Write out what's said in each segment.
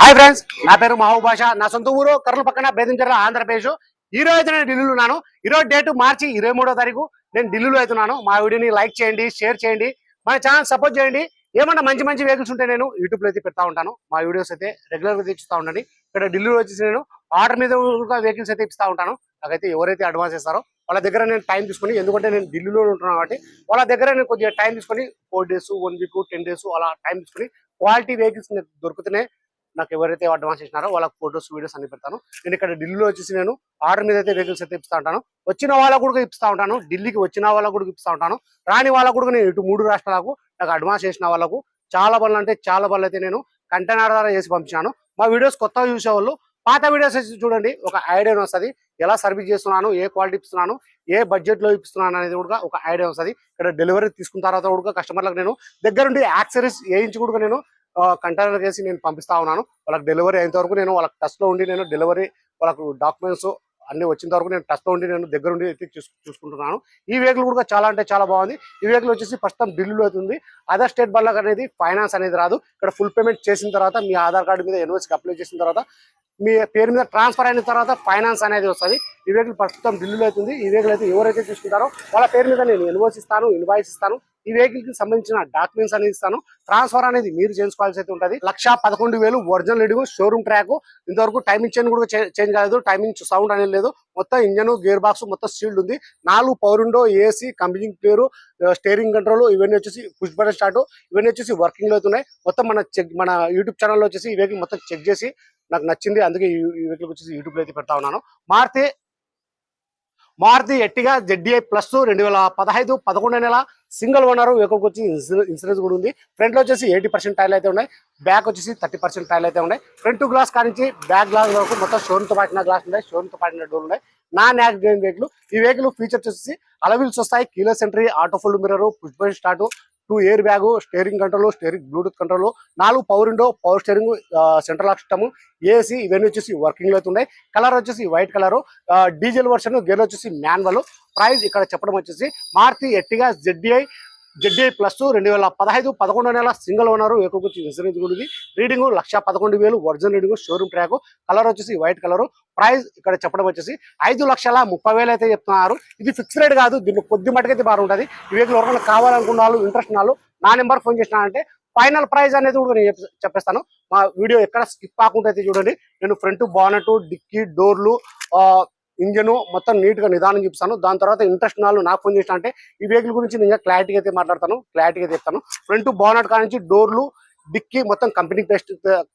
Hi friends నా పేరు మహబూబ్ నా సొంత ఊరు కర్నూలు పక్కన బేదంచెర్ల ఆంధ్రప్రదేశ్. ఈ రోజు అయితే నేను ఢిల్లీలో ఉన్నాను. ఈరోజు డేట్ మార్చి ఇరవై మూడో తారీఖు నేను ఢిల్లీలో అవుతున్నాను. మా వీడియోని లైక్ చేయండి షేర్ చేయండి మన ఛానల్ సపోర్ట్ చేయండి. ఏమన్నా మంచి మంచి వెహికల్స్ ఉంటే నేను యూట్యూబ్లో అయితే పెడతా ఉంటాను. మా వీడియోస్ అయితే రెగ్యులర్గా ఉండండి. ఇక్కడ ఢిల్లీలో వచ్చేసి నేను ఆర్డర్ మీద వెహికల్స్ అయితే ఇస్తా ఉంటాను. నాకైతే ఎవరైతే అడ్వాన్స్ ఇస్తారో వాళ్ళ దగ్గర నేను టైం తీసుకొని ఎందుకంటే నేను ఢిల్లీలో ఉంటున్నాను కాబట్టి వాళ్ళ దగ్గర నేను కొద్దిగా టైం తీసుకొని four days one week ten days అలా టైం తీసుకొని క్వాలిటీ వెహికల్స్ దొరుకుతున్నాయి. నాకు ఎవరైతే అడ్వాన్స్ ఇచ్చినారో వాళ్ళకి ఫొటోస్ వీడియోస్ అన్ని పెడతాను. నేను ఇక్కడ ఢిల్లీలో వచ్చేసి నేను ఆర్డర్ మీద అయితే వెహికల్స్ అయితే ఇస్తా ఉంటాను. వచ్చిన వాళ్ళకు కూడా ఇస్తా ఉంటాను. ఢిల్లీకి వచ్చిన వాళ్ళకు కూడా ఇస్తా ఉంటాను. రాని వాళ్ళకు కూడా నేను ఇటు మూడు రాష్ట్రాలకు నాకు అడ్వాన్స్ చేసిన వాళ్ళకు చాలా బళ్ళు అంటే చాలా బళ్ళు అయితే నేను కంటైనర్ ద్వారా చేసి పంపించాను మా వీడియోస్ కొత్తగా చూసే వాళ్ళు పాత వీడియోస్ వచ్చి చూడండి ఒక ఐడియా వస్తుంది. ఎలా సర్వీస్ చేస్తున్నాను ఏ క్వాలిటీ ఇస్తున్నాను ఏ బడ్జెట్లో ఇస్తున్నాను అనేది కూడా ఒక ఐడియా వస్తుంది. ఇక్కడ డెలివరీ తీసుకున్న తర్వాత కూడా కస్టమర్లకు నేను దగ్గరుండి యాక్సరీస్ వేయించి కూడా నేను కంటైనర్ చేసి నేను పంపిస్తా ఉన్నాను. వాళ్ళకి డెలివరీ అయినంత వరకు నేను వాళ్ళకి టచ్లో ఉండి నేను డెలివరీ వాళ్ళకు డాక్యుమెంట్స్ అన్ని వచ్చిన వరకు నేను టచ్లో ఉండి నేను దగ్గర ఉండి అయితే చూసుకుంటున్నాను. ఈ వెహికల్ కూడా చాలా అంటే చాలా బాగుంది. ఈ వెహికల్ వచ్చేసి ప్రస్తుతం ఢిల్లీలో అవుతుంది అదర్ స్టేట్ బల్లకు అనేది ఫైనాన్స్ అనేది రాదు. ఇక్కడ ఫుల్ పేమెంట్ చేసిన తర్వాత మీ ఆధార్ కార్డు మీద ఎన్ఓసికి అప్లై చేసిన తర్వాత మీ పేరు మీద ట్రాన్స్ఫర్ అయిన తర్వాత ఫైనాన్స్ అనేది వస్తుంది. ఈ వెహికల్ ప్రస్తుతం ఢిల్లీలో అవుతుంది ఈ వెహికల్ అయితే ఎవరైతే తీసుకుంటారో వాళ్ళ పేరు మీద నేను ఇన్వాయిస్ ఇస్తాను ఇన్వాయిస్ ఇస్తాను. ఈ వెహికల్కి సంబంధించిన డాక్యుమెంట్స్ అనేది ఇస్తాను. ట్రాన్స్ఫర్ అనేది మీరు చేసుకోవాల్సి అయితే ఉంటుంది. లక్ష పదకొండు వేలు ఒరిజినల్ ఎడుగు షోరూమ్ ట్రాక్ ఇంతవరకు టైమింగ్ చైన్ కూడా చేంజ్ కాలేదు. టైమింగ్ సౌండ్ అనేది లేదు. మొత్తం ఇంజన్ గేర్ బాక్స్ మొత్తం సీల్డ్ ఉంది. నాలుగు పవర్ విండో ఏసీ కంపెనీ పేరు స్టేరింగ్ కంట్రోల్ ఇవన్నీ వచ్చేసి పుష్ బటన్ స్టార్ట్ ఇవన్నీ వచ్చేసి వర్కింగ్లో అవుతున్నాయి మొత్తం మన చెక్ మన యూట్యూబ్ ఛానల్లో వచ్చేసి ఈ వెహికల్ మొత్తం చెక్ చేసి నాకు నచ్చింది. అందుకే ఈ వెహికల్ వచ్చేసి యూట్యూబ్లో అయితే పెడతా ఉన్నాను. మారితే మారుతి ఎట్టిగా జెడ్డీఐ ప్లస్ రెండు వేల పదహైదు పదకొండో నెల సింగిల్ ఓనర్ వెహికల్కి వచ్చి ఇన్సూరెన్స్ కూడా ఉంది. ఫ్రంట్లో వచ్చేసి ఎయిటీ పర్సెంట్ టైల్ అయితే ఉన్నాయి. బ్యాక్ వచ్చేసి థర్టీ పర్సెంట్ టైల్ అయితే ఉన్నాయి. ఫ్రంట్ గ్లాస్ కానించి బ్యాక్ గ్లాస్ వరకు మొత్తం షోరూమ్తో పాటిన గ్లాస్ ఉన్నాయి. షోరూమ్తో పాటిన డోర్ ఉన్నాయి. నాన్ యాక్సిడెంట్ వెహికల్ ఈ వెహికల్ ఫీచర్స్ వచ్చేసి అలవిల్స్ వస్తాయి. కీలో sentry auto full mirror push start two air bag steering control steering bluetooth control నాలుగు power window power steering central lock system AC ఇవన్నీ వచ్చేసి వర్కింగ్లో అయితే ఉన్నాయి. కలర్ వచ్చేసి white colour diesel version gear వచ్చేసి మాన్యువల్. ప్రైస్ ఇక్కడ చెప్పడం వచ్చేసి Maruti Ertiga ZDI ZDI plus రెండు వేల పదహైదు పదకొండు నెల సింగిల్ ఓనర్ ఎక్కువ వచ్చి ఇన్సూరెన్స్ రీడింగ్ లక్ష పదకొండు వేలు original reading showroom track. Colour వచ్చేసి వైట్ కలర్. ప్రైస్ ఇక్కడ చెప్పడం వచ్చేసి ఐదు లక్షల ముప్పై వేలు అయితే చెప్తున్నారు. ఇది ఫిక్స్ రేట్ కాదు దీన్ని కొద్ది మటుకైతే బాగుంటుంది ఈ వెహికల్ ఎవరైనా కావాలనుకున్న వాళ్ళు ఇంట్రెస్ట్ వాళ్ళు నా నెంబర్ ఫోన్ చేసినా అంటే ఫైనల్ ప్రైస్ అనేది కూడా నేను చెప్పేస్తాను. మా వీడియో ఎక్కడ స్కిప్ కాకుండా అయితే చూడండి. నేను ఫ్రంట్ బానెట్ డిక్కీ డోర్లు ఇంజను మొత్తం నీట్గా నిదానం చూపిస్తాను. దాని తర్వాత ఇంట్రెస్ట్ నాలుగు నాకు ఫోన్ చేసిన అంటే ఈ వెహికల్ గురించి నేను క్లారిటీగా అయితే మాట్లాడతాను. క్లారిటీగా చెప్తాను. ఫ్రంట్ బానెట్ కానించి డోర్లు డిక్కి మొత్తం కంపెనీ పేస్ట్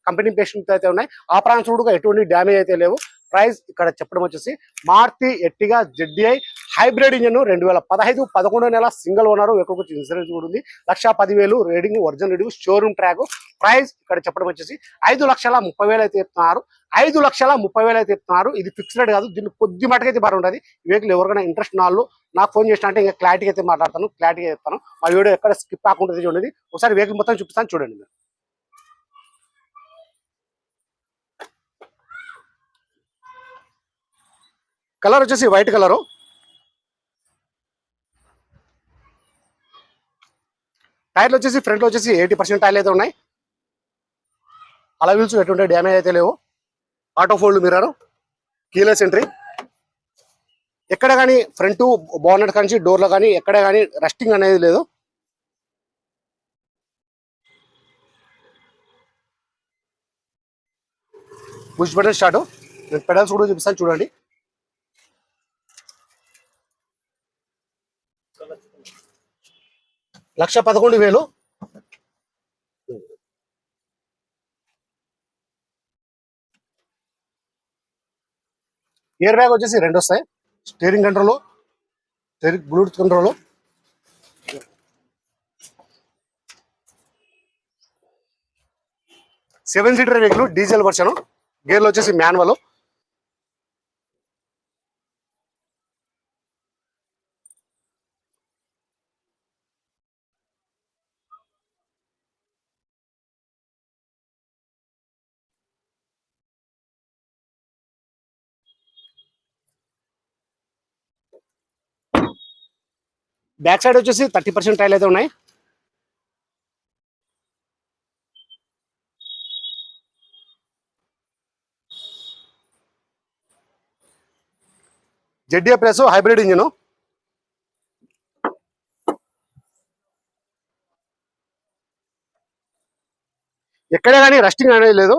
కంపెనీ పేస్ట్ అయితే ఉన్నాయి. ఆ ప్రాన్స్ కూడా ఎటువంటి డ్యామేజ్ అయితే లేవు. ప్రైస్ ఇక్కడ చెప్పడం వచ్చేసి Maruti Ertiga ZDI hybrid engine రెండు వేల పదహైదు పదకొండో నెల సింగిల్ ఓనర్ ఎక్కువ ఇన్సూరెన్స్ కూడా ఉంది. లక్ష పదివేలు reading original reading showroom track. Price ఇక్కడ చెప్పడం వచ్చేసి ఐదు లక్షల ముప్పై వేలు అయితే చెప్తున్నారు. ఐదు లక్షల ముప్పై వేలు అయితే చెప్తున్నారు. ఇది ఫిక్స్డ్ రేట్ కాదు. దీన్ని కొద్ది మటుకైతే బాగుంటుంది ఈ వెహికల్ ఎవరికైనా ఇంట్రెస్ట్ నాళ్ళు నాకు ఫోన్ చేసిన అంటే ఇంకా క్లారిటీ అయితే మాట్లాడతాను. క్లారిటీగా చెప్తాను. మా వీడియో ఎక్కడ స్కిప్ కాకుండా చూడండి. ఒకసారి వెహికల్ మొత్తం చూపిస్తాను. చూడండి మీరు. కలర్ వచ్చేసి వైట్ కలరు టైర్లు వచ్చేసి ఫ్రంట్లో వచ్చేసి ఎయిటీ పర్సెంట్ టైర్లు అయితే ఉన్నాయి. అలా వీల్స్ ఎటువంటి డ్యామేజ్ అయితే లేవు. Auto fold mirror keyless entry ఎక్కడ కానీ ఫ్రంట్ బాగున్నట్టు కానీ డోర్లో కానీ ఎక్కడ కానీ రెస్టింగ్ అనేది లేదు. పుష్ బటన్ స్టార్ట్ నేను పెడల్స్ కూడా చూపిస్తాను చూడండి. లక్ష పదకొండు వేలు. ఇయర్ బ్యాగ్ వచ్చేసి రెండు వస్తాయి. Steering control steering bluetooth control seven seater vehicle diesel version గేర్లు వచ్చేసి మాన్యువల్ బ్యాక్ సైడ్ వచ్చేసి థర్టీ పర్సెంట్ టైల్ అయితే ఉన్నాయి. ZDA plus hybrid engine. ఎక్కడే కానీ రస్టింగ్ అనేది లేదు.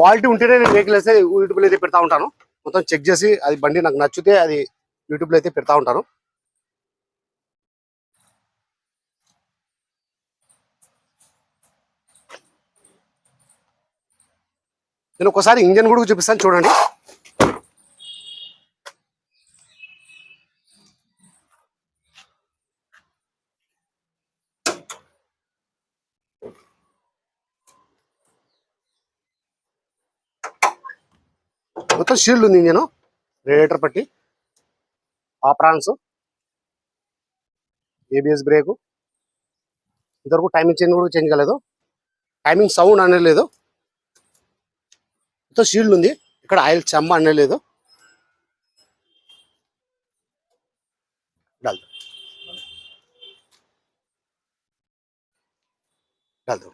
క్వాలిటీ ఉంటేనే నేను వెహికల్ అయితే యూట్యూబ్లో అయితే పెడతా ఉంటాను. మొత్తం చెక్ చేసి అది బండి నాకు నచ్చితే అది యూట్యూబ్లో అయితే పెడతా ఉంటాను. నేను ఒకసారి ఇంజన్ కూడా చూపిస్తాను చూడండి. మొత్తం షీల్డ్ ఉంది ఇంజను రేడియేటర్ పట్టి. ఆ ప్రాన్స్ ఏబిఎస్ బ్రేకు ఇంతవరకు టైమింగ్ చేంజ్ కూడా చేంజ్ కాలేదు. టైమింగ్ సౌండ్ అనలేదు మొత్తం షీల్డ్ ఉంది. ఇక్కడ ఆయిల్ చెమ్మ అనలేదు డల్ డల్